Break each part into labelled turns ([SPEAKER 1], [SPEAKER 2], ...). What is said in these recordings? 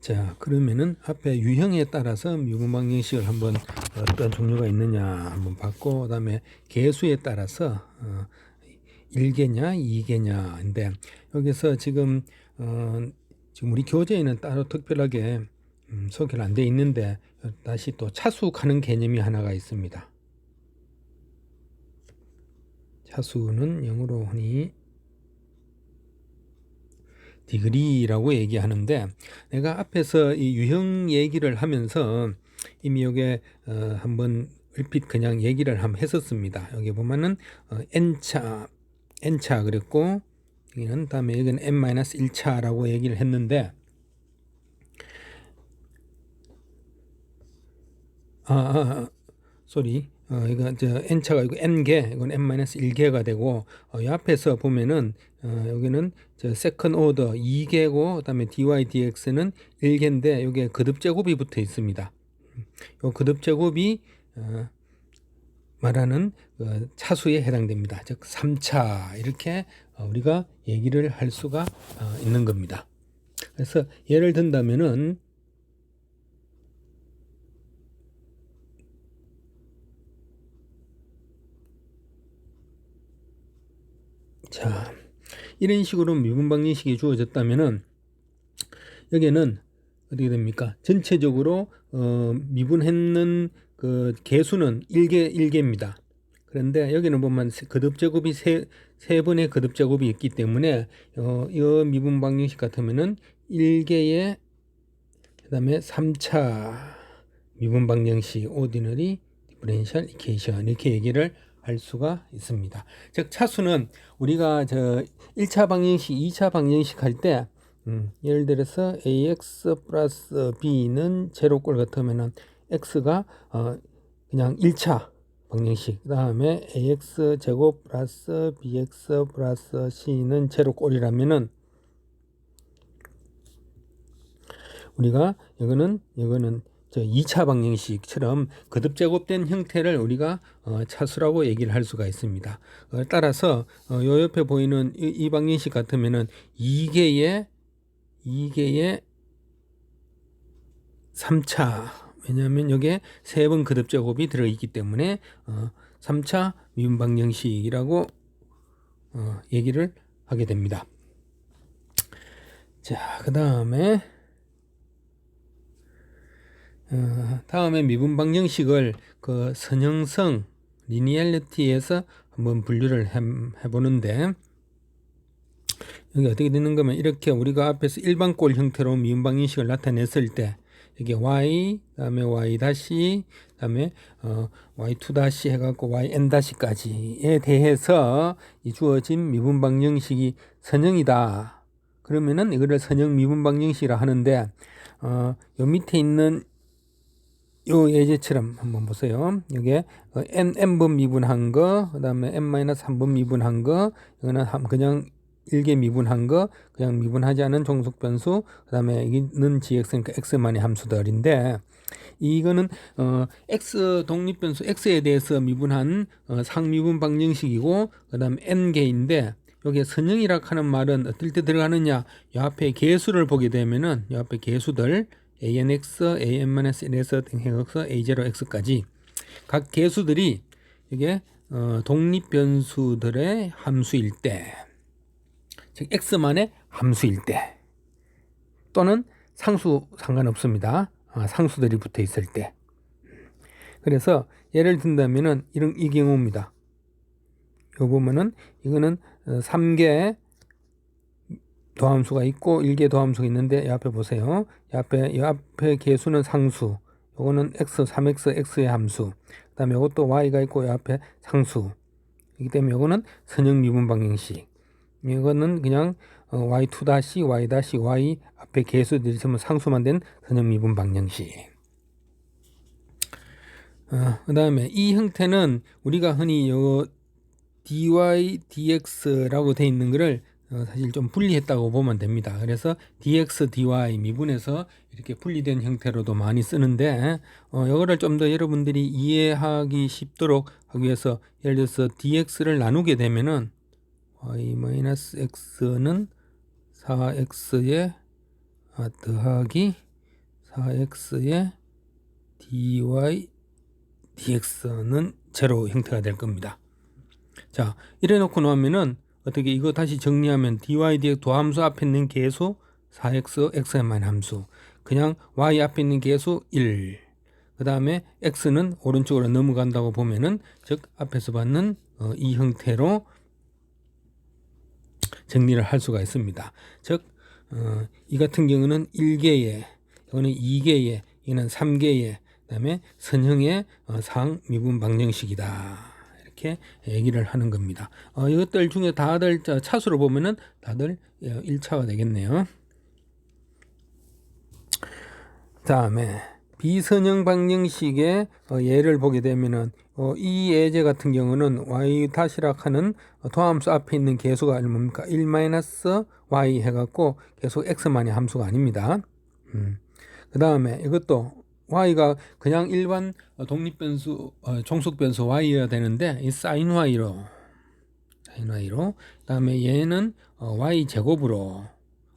[SPEAKER 1] 자, 그러면은 앞에 유형에 따라서 미분 방정식을 한번 어떤 종류가 있느냐 한번 봤고 그 다음에 개수에 따라서 어 1개냐 2개냐인데 여기서 지금 어 지금 우리 교재에는 따로 특별하게 음, 소개를 안돼 있는데 다시 또 차수하는 개념이 하나가 있습니다. 차수는 영어로 흔히 디그리라고 얘기하는데 내가 앞에서 이 유형 얘기를 하면서 이미 여기에 어, 한번 얼핏 그냥 얘기를 한번 했었습니다. 여기 보면은 어, n차 n차 그랬고 여기는 다음에 여기는 n-1차라고 얘기를 했는데 아, 아, 아 쏘리 어, 이거 저 n차가 이거 n개, 이건 n-1개가 되고 어, 이 앞에서 보면은 어, 여기는 저 세컨 오더 2개고 그다음에 dy dx는 1개인데 여기에 거듭 제곱이 붙어 있습니다. 요 거듭 제곱이 어, 말하는 어, 차수에 해당됩니다. 즉 3차 이렇게 어, 우리가 얘기를 할 수가 어, 있는 겁니다. 그래서 예를 든다면은 자, 이런 식으로 미분 방정식이 주어졌다면은 여기는 어떻게 됩니까? 전체적으로 어, 미분했는 그 개수는 1개 1개입니다. 그런데 여기는 보면 거듭 제곱이 세, 세 번의 거듭 제곱이 있기 때문에 어, 이 미분 방정식 같으면은 1개의 그다음에 3차 미분 방정식 오디너리 디퍼렌셜 이케이션 이렇게 얘기를 할 수가 있습니다. 즉 차수는 우리가 저 1차 방정식, 2차 방정식 할때 음, 예를 들어서 ax 플러스 b는 제로꼴 같으면은 x가 어, 그냥 1차 방정식 그 다음에 ax 제곱 플러스 bx 플러스 c는 제로꼴이라면은 우리가 이거는 이거는 저 2차 방정식처럼 거듭 제곱된 형태를 우리가 어, 차수라고 얘기를 할 수가 있습니다. 어, 따라서 어, 요 옆에 보이는 이, 이 방정식 같으면은 2개의 2개의 3차 왜냐하면 여기에 세 번 거듭 제곱이 들어있기 때문에 어, 3차 미분 방정식이라고 어, 얘기를 하게 됩니다. 자, 그 다음에 어, 다음에 미분 방정식을 그 선형성 리니얼리티에서 한번 분류를 해, 해보는데 여기 어떻게 되는 거면 이렇게 우리가 앞에서 일반꼴 형태로 미분 방정식을 나타냈을 때 이게 y 그다음에 y 다시 그다음에 어, y2 다시 해갖고 yn 다시까지에 대해서 이 주어진 미분 방정식이 선형이다. 그러면은 이거를 선형 미분 방정식이라 하는데 어, 요 밑에 있는 요 예제처럼 한번 보세요. 이게 n n번 미분한 거, 그다음에 n-3번 미분한 거, 이거는 그냥 일개 미분한 거, 그냥 미분하지 않은 종속 변수, 그다음에 이는 gx니까 x만의 함수들인데 이거는 어 x 독립 변수 x에 대해서 미분한 어, 상미분 방정식이고 그다음에 n 개인데 여기에 선형이라 하는 말은 어떨 때 들어가느냐? 이 앞에 개수를 보게 되면은 이 앞에 개수들 anx, an-1에서 해서 a0x까지 각 개수들이 이게 어, 독립 변수들의 함수일 때, 즉 x만의 함수일 때, 또는 상수 상관없습니다. 아, 상수들이 붙어 있을 때. 그래서 예를 든다면은 이런 이 경우입니다. 요 보면은 이거는 3개 어, 도함수가 있고 1개 도함수가 있는데 이 앞에 보세요. 이 앞에 이 앞에 개수는 상수. 요거는 x 3x x의 함수. 그다음에 이것도 y가 있고 이 앞에 상수. 이기 때문에 이거는 선형 미분 방정식. 이거는 그냥 어, y2 다시 y 다시 y 앞에 개수들이 있으면 상수만 된 선형 미분 방정식. 어, 그 다음에 이 형태는 우리가 흔히 요 dy dx라고 돼 있는 거를 어, 사실 좀 분리했다고 보면 됩니다. 그래서 dx, dy 미분해서 이렇게 분리된 형태로도 많이 쓰는데 어, 이거를 좀 더 여러분들이 이해하기 쉽도록 하기 위해서 예를 들어서 dx를 나누게 되면은 y-x는 4x에 아, 더하기 4x의 dy dx는 제로 형태가 될 겁니다. 자, 이래 놓고 나면은 어떻게 이거 다시 정리하면 dy dx 도함수 앞에 있는 계수 4x x만 함수 그냥 y 앞에 있는 계수 1. 그 다음에 x는 오른쪽으로 넘어간다고 보면은 즉 앞에서 받는 어, 이 형태로 정리를 할 수가 있습니다. 즉, 어, 이 같은 경우는 1개의, 이거는 2개의, 이거는 3개의, 그 다음에 선형의 어, 상 미분 방정식이다. 이렇게 얘기를 하는 겁니다. 어, 이것들 중에 다들 자, 차수로 보면은 다들 1차가 되겠네요. 다음에 비선형 방정식의 어, 예를 보게 되면은 어, 이 예제 같은 경우는 y 다시락 하는 도함수 앞에 있는 계수가 얼마입니까? 1 마이너스 y 해갖고 계속 x만이 함수가 아닙니다. 음. 그 다음에 이것도 y가 그냥 일반 독립 변수, 어, 종속 변수 y여야 되는데 이 sin y로 sin y로. 그 다음에 얘는 어, y 제곱으로.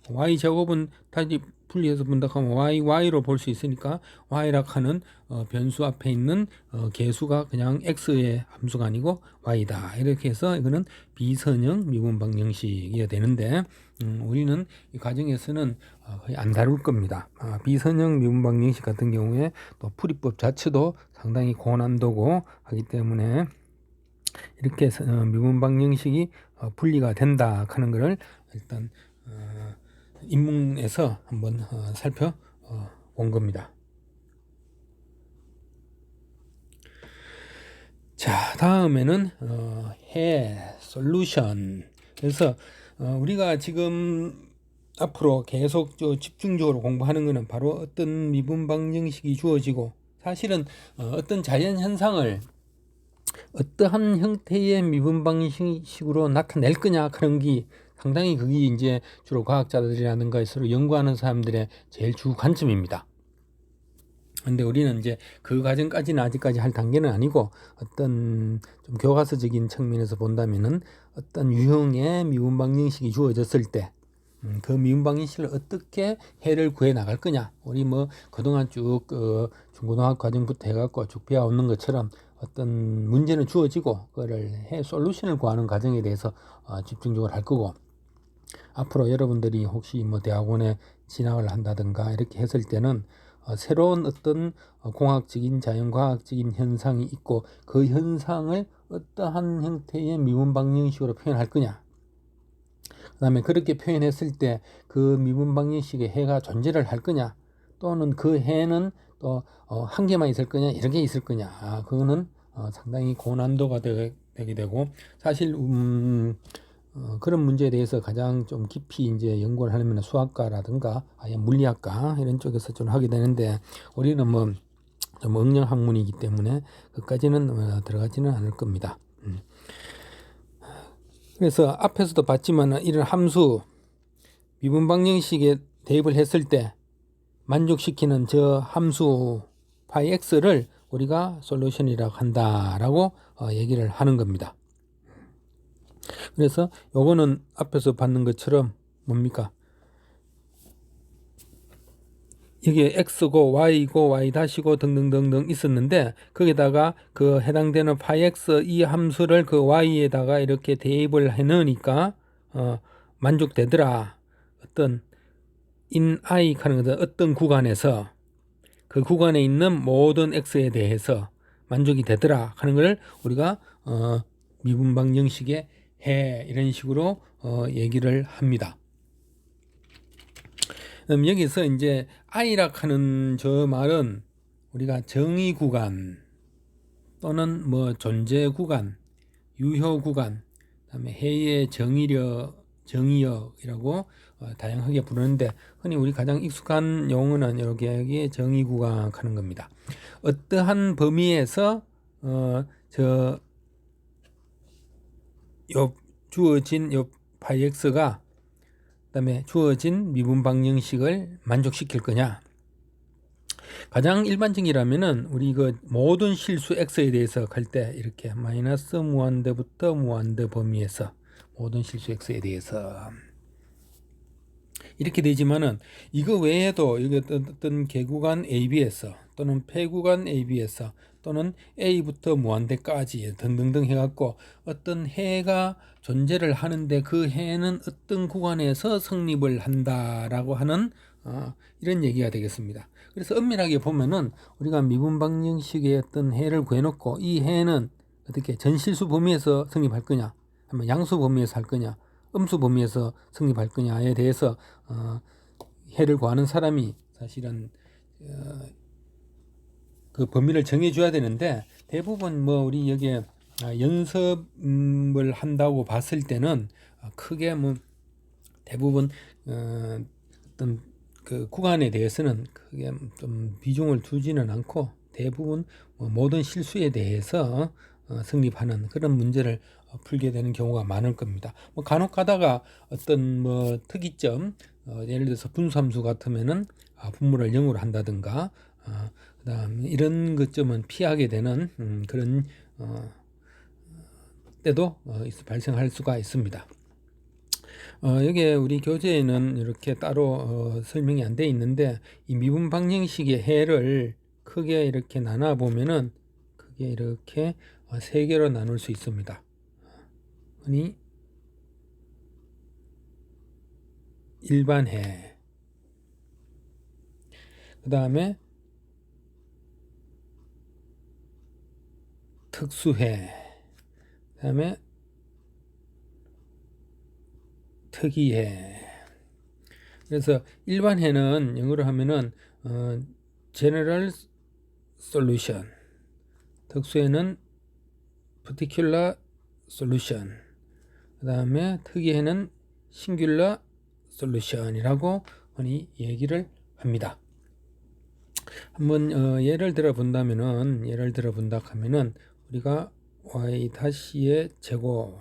[SPEAKER 1] Y 제곱은 다시 분리해서 본다하면 y y로 볼 수 있으니까 y락 하는 어, 변수 앞에 있는 어, 계수가 그냥 x의 함수가 아니고 y다 이렇게 해서 이거는 비선형 미분 방정식이어야 되는데 음, 우리는 이 과정에서는 어, 거의 안 다룰 겁니다. 아, 비선형 미분 방정식 같은 경우에 또 풀이법 자체도 상당히 고난도고 하기 때문에 이렇게 어, 미분 방정식이 어, 분리가 된다 하는 것을 일단 어, 인문에서 한번 어, 살펴본 어, 겁니다. 자, 다음에는 어, 해 솔루션. 그래서 어, 우리가 지금 앞으로 계속 저 집중적으로 공부하는 것은 바로 어떤 미분 방정식이 주어지고 사실은 어, 어떤 자연 현상을 어떠한 형태의 미분 방식으로 나타낼 거냐 그런 게 상당히 그게 이제 주로 과학자들이라는가 서로 연구하는 사람들의 제일 주 관점입니다. 근데 우리는 이제 그 과정까지는 아직까지 할 단계는 아니고 어떤 좀 교과서적인 측면에서 본다면은 어떤 유형의 미분 방정식이 주어졌을 때, 음, 그 미분 방정식을 어떻게 해를 구해 나갈 거냐. 우리 뭐 그동안 쭉 그 중고등학교 과정부터 해갖고 쭉 배워오는 것처럼 어떤 문제는 주어지고 그거를 해 솔루션을 구하는 과정에 대해서 어, 집중적으로 할 거고 앞으로 여러분들이 혹시 뭐 대학원에 진학을 한다든가 이렇게 했을 때는 어, 새로운 어떤 어, 공학적인 자연과학적인 현상이 있고 그 현상을 어떠한 형태의 미분 방정식으로 표현할 거냐. 그 다음에 그렇게 표현했을 때 그 미분 방정식의 해가 존재를 할 거냐. 또는 그 해는 또 어, 한 개만 있을 거냐, 이렇게 있을 거냐. 아, 그거는 어, 상당히 고난도가 되, 게 되고 사실 음, 어, 그런 문제에 대해서 가장 좀 깊이 이제 연구를 하려면 수학과라든가 아예 물리학과 이런 쪽에서 좀 하게 되는데 우리는 뭐 좀 응용 학문이기 때문에 그까지는 어, 들어가지는 않을 겁니다. 음. 그래서 앞에서도 봤지만 이런 함수 미분 방정식에 대입을 했을 때 만족시키는 저 함수 파이 x를 우리가 솔루션이라고 한다라고 어, 얘기를 하는 겁니다. 그래서 요거는 앞에서 받는 것처럼 뭡니까? 여기에 x고 y고 y 다시고 등등등등 있었는데 거기다가 그 해당되는 파이 x 이 함수를 그 y에다가 이렇게 대입을 해 넣으니까 어 만족되더라. 어떤 in i 하는 것은 어떤 구간에서 그 구간에 있는 모든 x에 대해서 만족이 되더라 하는 것을 우리가 어 미분 방정식의 해 이런 식으로 어, 얘기를 합니다. 음, 여기서 이제 아이락 하는 저 말은 우리가 정의 구간 또는 뭐 존재 구간, 유효 구간, 그다음에 해의 정의력, 정의역이라고 어, 다양하게 부르는데 흔히 우리 가장 익숙한 용어는 이렇게 여기에 정의 구간 하는 겁니다. 어떠한 범위에서 어, 저 요 주어진 요 파이 x가 그다음에 주어진 미분 방정식을 만족시킬 거냐? 가장 일반적이라면은 우리 그 모든 실수 x에 대해서 갈 때 이렇게 마이너스 무한대부터 무한대 범위에서 모든 실수 x에 대해서 이렇게 되지만은 이거 외에도 여기 어떤 개구간 AB에서 또는 폐구간 AB에서 또는 A부터 무한대까지 등등등 해갖고 어떤 해가 존재를 하는데 그 해는 어떤 구간에서 성립을 한다라고 하는 어, 이런 얘기가 되겠습니다. 그래서 엄밀하게 보면은 우리가 미분 방정식의 어떤 해를 구해놓고 이 해는 어떻게 전실수 범위에서 성립할 거냐, 양수 범위에서 할 거냐, 음수 범위에서 성립할 거냐에 대해서 어, 해를 구하는 사람이 사실은 어, 그 범위를 정해줘야 되는데 대부분 뭐 우리 여기에 아, 연습을 한다고 봤을 때는 크게 뭐 대부분 어, 어떤 그 구간에 대해서는 크게 좀 비중을 두지는 않고 대부분 뭐 모든 실수에 대해서 어, 성립하는 그런 문제를 어, 풀게 되는 경우가 많을 겁니다. 뭐 간혹 가다가 어떤 뭐 특이점 어, 예를 들어서 분수함수 같으면은 아, 분모를 0으로 한다든가 어, 그다음에 이런 것점은 피하게 되는 음, 그런 어, 때도 어, 있- 발생할 수가 있습니다. 어, 여기에 우리 교재에는 이렇게 따로 어, 설명이 안 돼 있는데 이 미분 방정식의 해를 크게 이렇게 나눠 보면은 크게 이렇게 어, 세 개로 나눌 수 있습니다. 흔히 일반 해, 그 다음에 특수해, 그 다음에 특이해. 그래서 일반 해는 영어로 하면은 어, general solution. 특수해는 particular solution. 그다음에 특이해는 singular solution이라고 흔히 얘기를 합니다. 한번 어, 예를 들어 본다면은 예를 들어 본다 하면은 우리가 y 다시의 제곱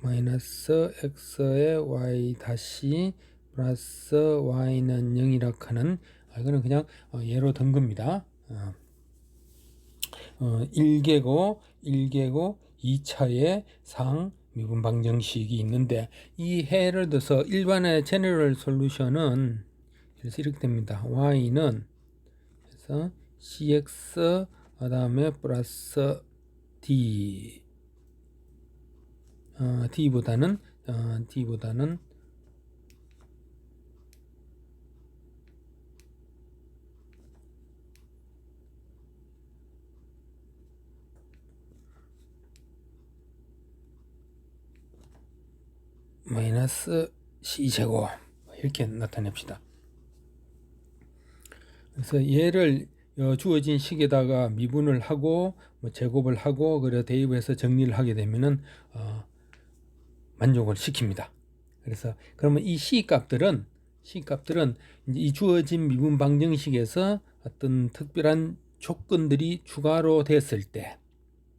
[SPEAKER 1] 마이너스 x의 y 다시 플러스 y는 0이라 하는 아, 이거는 그냥 어, 예로 든 겁니다. 어, 어, 1계고 1계고 2차의 상 미분 방정식이 있는데 이 해를 들어서 일반의 제너럴 솔루션은 그래서 이렇게 됩니다. y는 그래서 cx 그 다음에 플러스 d 어, d보다는 어, d보다는 마이너스 c제곱 이렇게 나타냅시다. 그래서 얘를 어, 주어진 식에다가 미분을 하고 뭐 제곱을 하고 그래 대입해서 정리를 하게 되면은 어, 만족을 시킵니다. 그래서 그러면 이 c 값들은 c 값들은 이 주어진 미분 방정식에서 어떤 특별한 조건들이 추가로 됐을 때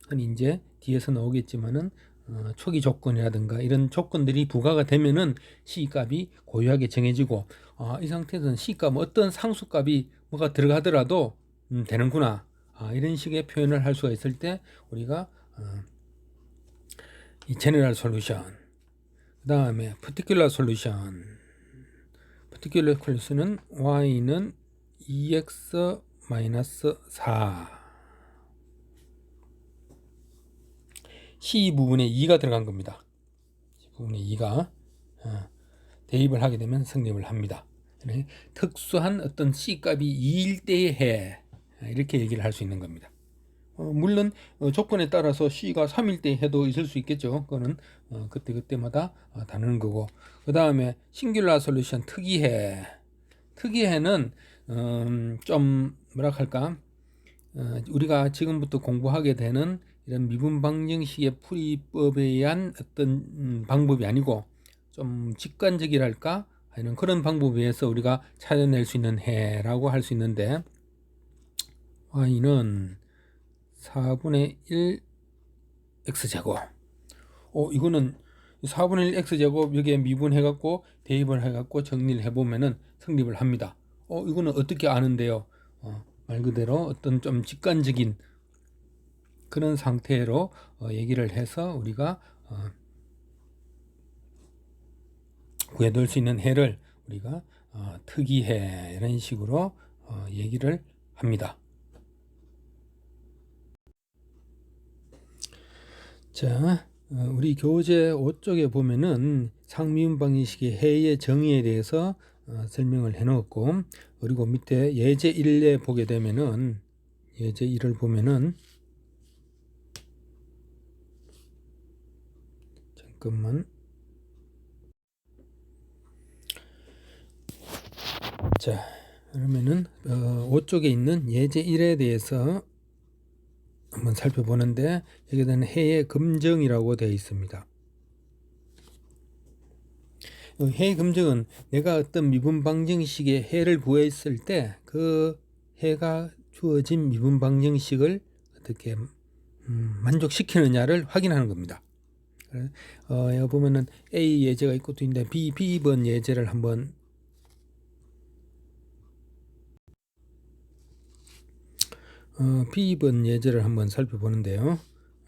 [SPEAKER 1] 흔히 이제 뒤에서 나오겠지만은 어, 초기 조건이라든가 이런 조건들이 부과가 되면은 c 값이 고유하게 정해지고 아, 이 상태에서는 c 값 어떤 상수 값이 뭐가 들어가더라도 음, 되는구나 아, 이런 식의 표현을 할 수가 있을 때 우리가 어, 이 제너럴 솔루션 그 다음에 particular solution particular solution은 y는 2x 마이너스 4 C 부분에 2가 들어간 겁니다. 부분에 2가 어, 대입을 하게 되면 성립을 합니다. 네, 특수한 어떤 C 값이 2일 때에 해 이렇게 얘기를 할 수 있는 겁니다. 어, 물론 어, 조건에 따라서 C가 3일 때 해도 있을 수 있겠죠. 그거는 어, 그때 그때마다 어, 다른 거고. 그 다음에 싱귤라 솔루션 특이해. 특이해는 음, 좀 뭐라 할까? 어, 우리가 지금부터 공부하게 되는 이런 미분 방정식의 풀이법에 의한 어떤 음, 방법이 아니고 좀 직관적이랄까 하는 그런 방법에 의해서 우리가 찾아낼 수 있는 해라고 할 수 있는데 y는 4분의 1 x제곱. 어 이거는 4분의 1 x제곱 여기에 미분해갖고 대입을 해갖고 정리를 해보면은 성립을 합니다. 어 이거는 어떻게 아는데요? 어, 말 그대로 어떤 좀 직관적인 그런 상태로 어, 얘기를 해서 우리가 어, 구해둘 수 있는 해를 우리가 어, 특이해. 이런 식으로 어, 얘기를 합니다. 자, 어, 우리 교재 5쪽에 보면은 상미음 방정식의 해의 정의에 대해서 어, 설명을 해 놓았고 그리고 밑에 예제 1에 보게 되면은 예제 1을 보면은 잠깐만. 자 그러면은 어, 5쪽에 있는 예제 1에 대해서 한번 살펴보는데 여기에는 해의 검정이라고 되어 있습니다. 이 해의 검정은 내가 어떤 미분 방정식의 해를 구했을 때 그 해가 주어진 미분 방정식을 어떻게 음, 만족시키느냐를 확인하는 겁니다. 어, 여기 보면은 A 예제가 있고 또 있는데 B, B번 예제를 한번 어, B번 예제를 한번 살펴보는데요.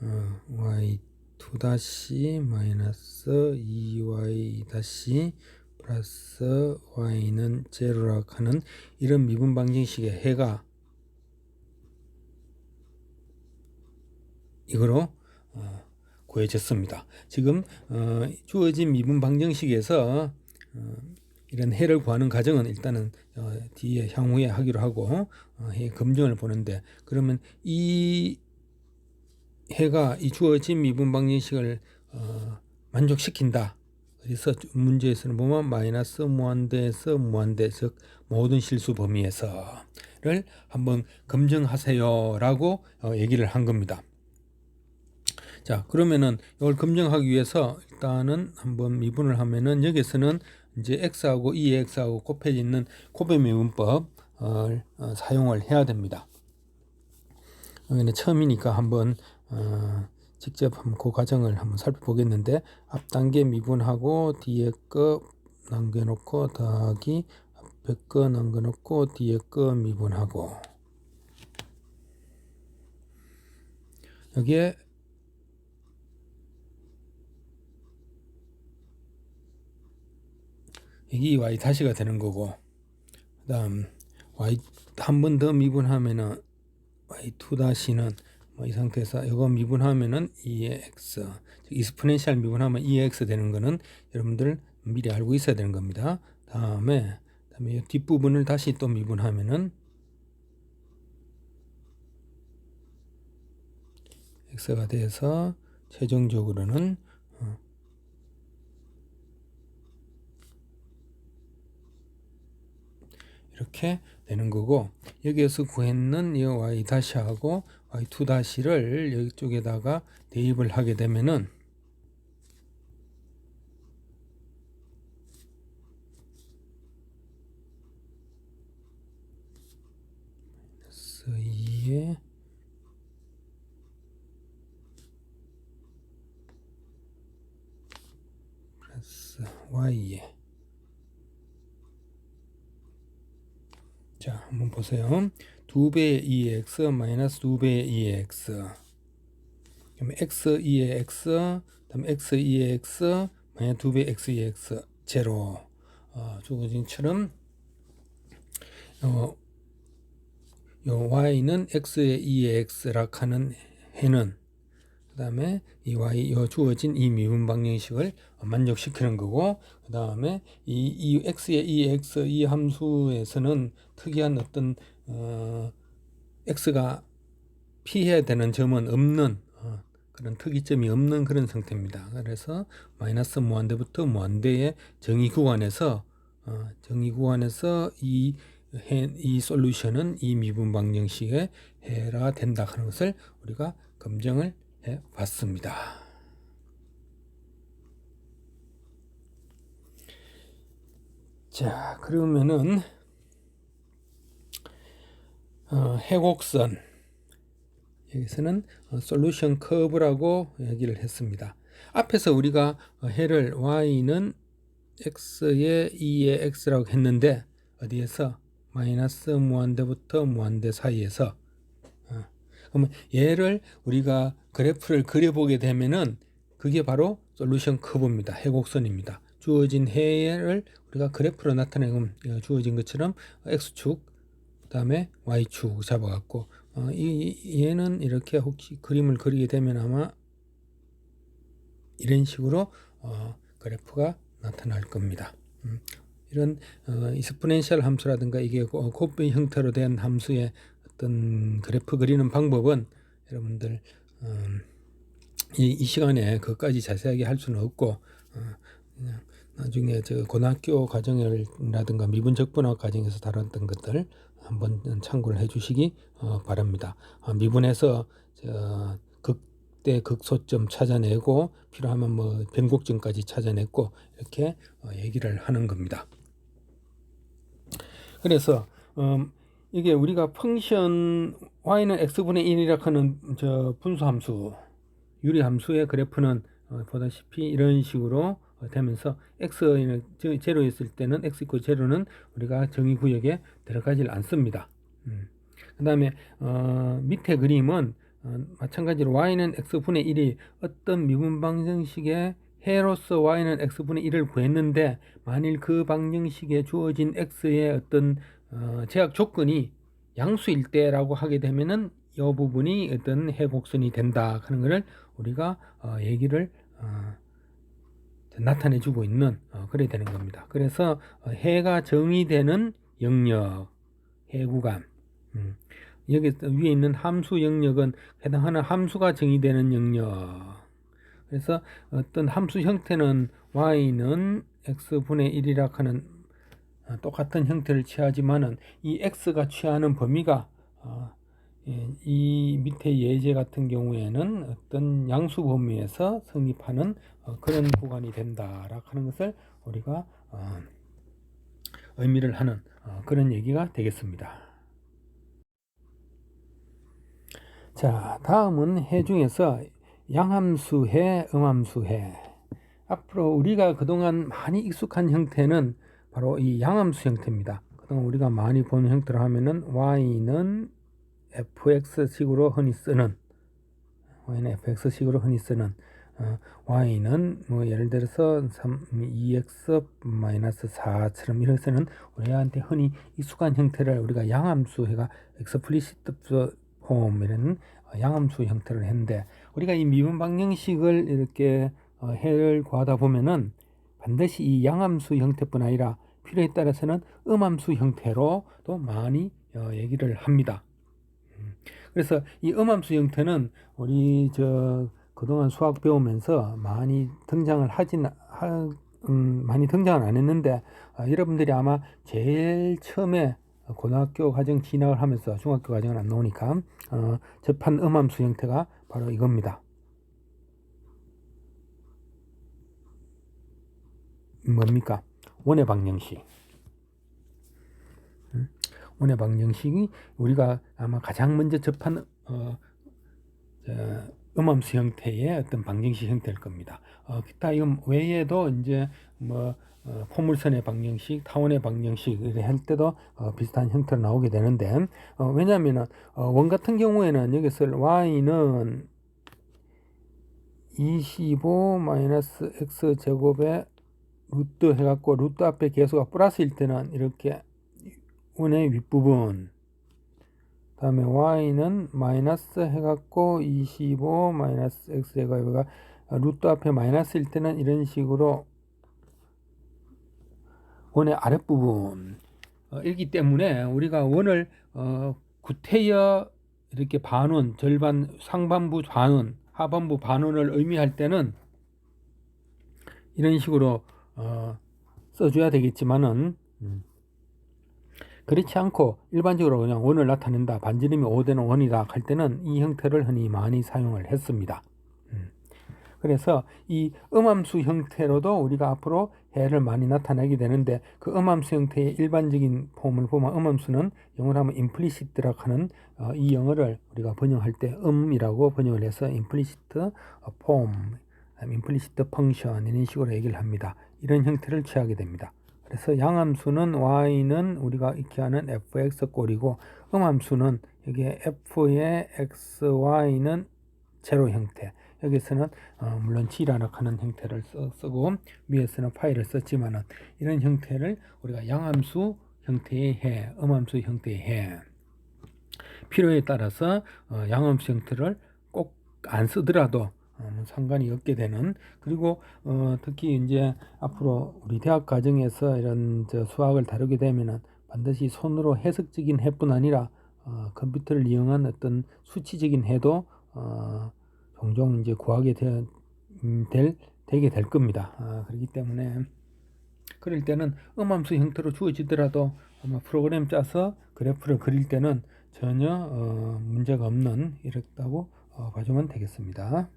[SPEAKER 1] 어, y2 다시 마이너스 2y 다시 플러스 y는 제로라 하는 이런 미분 방정식의 해가 이거로 어, 구해졌습니다. 지금 어, 주어진 미분 방정식에서 어, 이런 해를 구하는 과정은 일단은 어, 뒤에 향후에 하기로 하고 어, 해 검증을 보는데 그러면 이 해가 이 주어진 미분 방정식을 어, 만족시킨다. 그래서 문제에서는 보면 마이너스 무한대에서 무한대 즉 모든 실수 범위에서를 한번 검증하세요라고 어, 얘기를 한 겁니다. 자 그러면은 이걸 검증하기 위해서 일단은 한번 미분을 하면은 여기서는 이제 x하고 2x하고 곱해 있는 곱의 미분법을 어, 사용을 해야 됩니다. 여기는 처음이니까 한번 어, 직접 한번 그 과정을 한번 살펴보겠는데 앞 단계 미분하고 뒤에 거 남겨놓고 더하기 앞에 거 남겨놓고 뒤에 거 미분하고 여기에 이게 y 다시가 되는 거고 그다음 y 한 번 더 미분하면은 y2 다시는 뭐 이 상태에서 이거 미분하면은 2의 x 이스포넨셜 미분하면 2의 x 되는 거는 여러분들 미리 알고 있어야 되는 겁니다. 다음에 다음에 이 뒷부분을 다시 또 미분하면은 x가 돼서 최종적으로는 어, 이렇게 되는 거고 여기에서 구했는 이 y 다시하고 y2 다시를 이쪽에다가 대입을 하게 되면은 마이너스 2에 플러스 y에 자, 한번 보세요. 2배의 2x 마이너스 2배의 2x. 그러면 x 2의 x, 다음 x 2의 x, 마이너스 2배 x 2의 x 제로. 어, 주어진처럼 어, 요 y는 x의 2의 x라 하는 해는 그 다음에 이 y 요 주어진 이 미분 방정식을 만족시키는 거고 그 다음에 이, 이 x의 이 x 이 함수에서는 특이한 어떤 어, x가 피해야 되는 점은 없는 어, 그런 특이점이 없는 그런 상태입니다. 그래서 마이너스 무한대부터 무한대의 정의 구간에서 어, 정의 구간에서 이 해, 이 솔루션은 이 미분 방정식의 해라 된다 하는 것을 우리가 검증을 해 봤습니다. 자, 그러면은 어, 해곡선 여기서는 어, 솔루션 커브라고 얘기를 했습니다. 앞에서 우리가 어, 해를 y는 x의 2의 x라고 했는데 어디에서 마이너스 무한대부터 무한대 사이에서 어, 그러면 얘를 우리가 그래프를 그려보게 되면은 그게 바로 솔루션 커브입니다. 해곡선입니다. 주어진 해를 우리가 그래프로 나타내면 어, 주어진 것처럼 x축 그다음에 y축 잡아갖고 어, 이 얘는 이렇게 혹시 그림을 그리게 되면 아마 이런 식으로 어, 그래프가 나타날 겁니다. 음, 이런 어, 이스포넨셜 함수라든가 이게 고- 곱비 형태로 된 함수의 어떤 그래프 그리는 방법은 여러분들 음, 이, 이 시간에 그까지 자세하게 할 수는 없고 어, 그냥 나중에 저 고등학교 과정이라든가 미분 적분학 과정에서 다뤘던 것들 한번 참고를 해주시기 어, 바랍니다. 아, 미분에서 저 극대 극소점 찾아내고 필요하면 뭐 변곡점까지 찾아냈고 이렇게 어, 얘기를 하는 겁니다. 그래서 음, 이게 우리가 펑션 y는 x분의 1이라 하는 저 분수 함수 유리 함수의 그래프는 어, 보다시피 이런 식으로 어, 되면서 x는 저- 제로였을 때는 x 이고 제로는 우리가 정의 구역에 들어가질 않습니다. 음. 그 다음에 어, 밑에 그림은 어, 마찬가지로 y는 x분의 1이 어떤 미분 방정식의 해로서 y는 x분의 1을 구했는데 만일 그 방정식에 주어진 x의 어떤 어, 제약 조건이 양수일 때라고 하게 되면은 이 부분이 어떤 해곡선이 된다 하는 것을 우리가 어, 얘기를 어, 나타내주고 있는 어, 그래 되는 겁니다. 그래서 어, 해가 정의되는 영역, 해구간 음, 여기 위에 있는 함수 영역은 해당하는 함수가 정의되는 영역. 그래서 어떤 함수 형태는 y는 x분의 1이라 하는 어, 똑같은 형태를 취하지만은 이 x가 취하는 범위가 어, 예, 이 밑에 예제 같은 경우에는 어떤 양수 범위에서 성립하는 어, 그런 구간이 된다라 하는 것을 우리가 어, 의미를 하는 어, 그런 얘기가 되겠습니다. 자, 다음은 해 중에서 양함수해, 음함수해. 앞으로 우리가 그동안 많이 익숙한 형태는 바로 이 양함수 형태입니다. 그동안 우리가 많이 본 형태로 하면은 y는 fx식으로 흔히 쓰는 y는 fx식으로 흔히 쓰는 어, y는 뭐 예를 들어서 3, 2x 4처럼 이렇게 쓰는 우리한테 흔히 익숙한 형태를 우리가 양함수 해가 explicit form 이런 양함수 형태를 했는데 우리가 이 미분 방정식을 이렇게 어, 해를 구하다 보면은 반드시 이 양함수 형태뿐 아니라 필요에 따라서는 음함수 형태로도 많이 어, 얘기를 합니다. 음, 그래서 이 음함수 형태는 우리 저 그동안 수학 배우면서 많이 등장을 하진 하, 음, 많이 등장을 안 했는데 어, 여러분들이 아마 제일 처음에 고등학교 과정 진학을 하면서 중학교 과정은 안 나오니까 어, 접한 음함수 형태가 바로 이겁니다. 뭡니까? 원의 방정식. 음? 원의 방정식이 우리가 아마 가장 먼저 접한 어, 저, 음함수 형태의 어떤 방정식 형태일 겁니다. 어, 기타 이건 외에도 이제 뭐 어, 포물선의 방정식, 타원의 방정식 이렇게 할 때도 어, 비슷한 형태로 나오게 되는데 어, 왜냐하면은 어, 원 같은 경우에는 여기 쓸 y는 25 마이너스 x 제곱에 루트 해갖고 루트 앞에 개수가 플러스일 때는 이렇게 원의 윗부분. 다음에 y는 마이너스 해갖고 25 마이너스 x 제곱가 루트 앞에 마이너스일 때는 이런 식으로 원의 아랫부분. 어, 이기 때문에 우리가 원을 어, 구태여 이렇게 반원 절반 상반부 반원 하반부 반원을 의미할 때는 이런 식으로 어, 써줘야 되겠지만은 음, 그렇지 않고 일반적으로 그냥 원을 나타낸다 반지름이 5되는 원이다 할 때는 이 형태를 흔히 많이 사용을 했습니다. 음, 그래서 이 음함수 형태로도 우리가 앞으로 해를 많이 나타내게 되는데 그 음함수 형태의 일반적인 폼을 보면 음함수는 영어로 하면 implicit라고 하는 어, 이 영어를 우리가 번역할 때 음이라고 번역을 해서 implicit form, implicit function 이런 식으로 얘기를 합니다. 이런 형태를 취하게 됩니다. 그래서 양함수는 y는 우리가 익히 하는 fx 꼴이고 음함수는 여기에 f의 xy는 제로 형태 여기서는 어, 물론 G라고 하는 형태를 써, 쓰고 위에서는 파일을 썼지만은 이런 형태를 우리가 양함수 형태의 해, 음함수 형태의 해 필요에 따라서 어, 양함수 형태를 꼭 안 쓰더라도 상관이 없게 되는 그리고 어, 특히 이제 앞으로 우리 대학 과정에서 이런 저 수학을 다루게 되면은 반드시 손으로 해석적인 해뿐 아니라 어, 컴퓨터를 이용한 어떤 수치적인 해도 어, 종종 이제 구하게 되, 음, 될 되게 될 겁니다. 아, 그렇기 때문에 그럴 때는 음함수 형태로 주어지더라도 아마 프로그램 짜서 그래프를 그릴 때는 전혀 어, 문제가 없는 이렇다고 어, 봐주면 되겠습니다.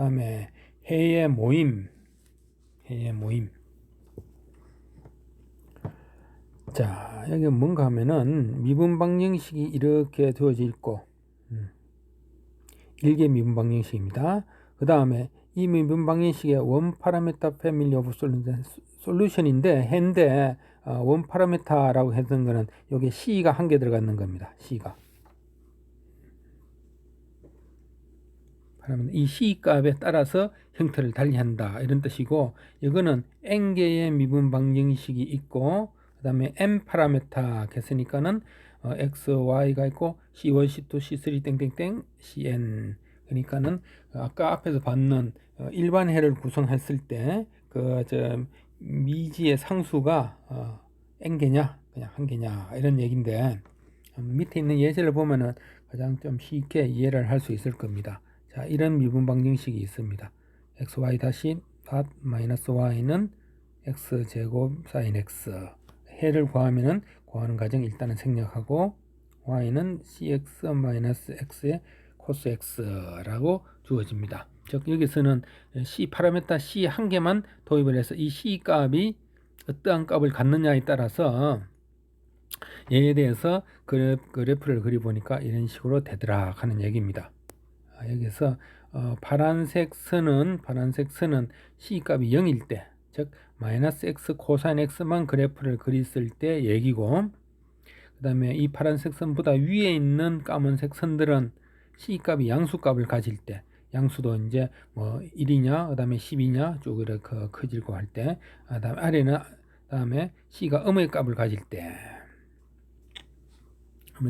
[SPEAKER 1] 다음에 해의 모임, 해의 모임. 자, 여기 뭔가 하면은 미분 방정식이 이렇게 되어져 있고, 음, 일개 미분 방정식입니다. 그 다음에 이 미분 방정식의 원 파라메타 패밀리 오브 솔루션인데, 해인데, 어, 원 파라메타라고 했던 거는 여기 C가 한 개 들어가는 겁니다. C가. 그러면 이 C 값에 따라서 형태를 달리한다. 이런 뜻이고 이거는 n 개의 미분 방정식이 있고 그 다음에 n 파라메타 했으니까는 어, x, y가 있고 c1, c2, c3 땡땡땡 cn. 그러니까는 아까 앞에서 봤는 어, 일반 해를 구성했을 때 그 저 미지의 상수가 어, n 개냐? 그냥 한 개냐? 이런 얘기인데 음, 밑에 있는 예제를 보면은 가장 좀 쉽게 이해를 할 수 있을 겁니다. 자, 이런 미분 방정식이 있습니다. xy 다시 닷 마이너스 y는 x 제곱 사인 x 해를 구하면은 구하는 과정 일단은 생략하고 y는 cx 마이너스 x의 코스 x라고 주어집니다. 즉 여기서는 c 파라메타 c 한 개만 도입을 해서 이 c 값이 어떠한 값을 갖느냐에 따라서 얘에 대해서 그래프를 그려보니까 이런 식으로 되더라 하는 얘기입니다. 아, 여기서 어, 파란색 선은 파란색 선은 c 값이 0일 때, 즉 마이너스 x 코사인 x만 그래프를 그렸을 때 얘기고, 그 다음에 이 파란색 선보다 위에 있는 까만색 선들은 c 값이 양수 값을 가질 때, 양수도 이제 뭐 1이냐, 그 다음에 10이냐 쭉 이렇게 커지고 할 때, 그 다음에 아래는 다음에 c가 음의 값을 가질 때.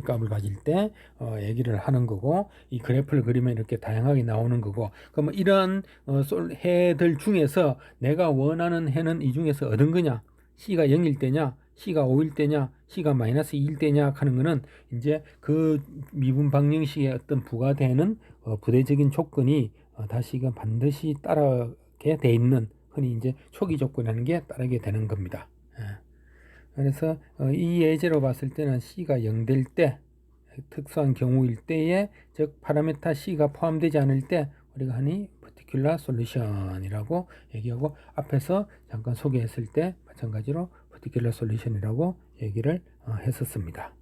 [SPEAKER 1] 값을 가질 때 어, 얘기를 하는 거고 이 그래프를 그리면 이렇게 다양하게 나오는 거고 그러면 이런 어, 해들 중에서 내가 원하는 해는 이 중에서 어떤 거냐 C가 0일 때냐 C가 5일 때냐 C가 마이너스 2일 때냐 하는 거는 이제 그 미분 방정식의 어떤 부과되는 어, 부대적인 조건이 어, 다시금 반드시 따르게 돼 있는 흔히 이제 초기 조건이라는 게 따르게 되는 겁니다. 예. 그래서 어, 이 예제로 봤을 때는 C가 0될 때 특수한 경우일 때에 즉 파라메타 C가 포함되지 않을 때 우리가 하니 particular solution이라고 얘기하고 앞에서 잠깐 소개했을 때 마찬가지로 particular solution이라고 얘기를 어, 했었습니다.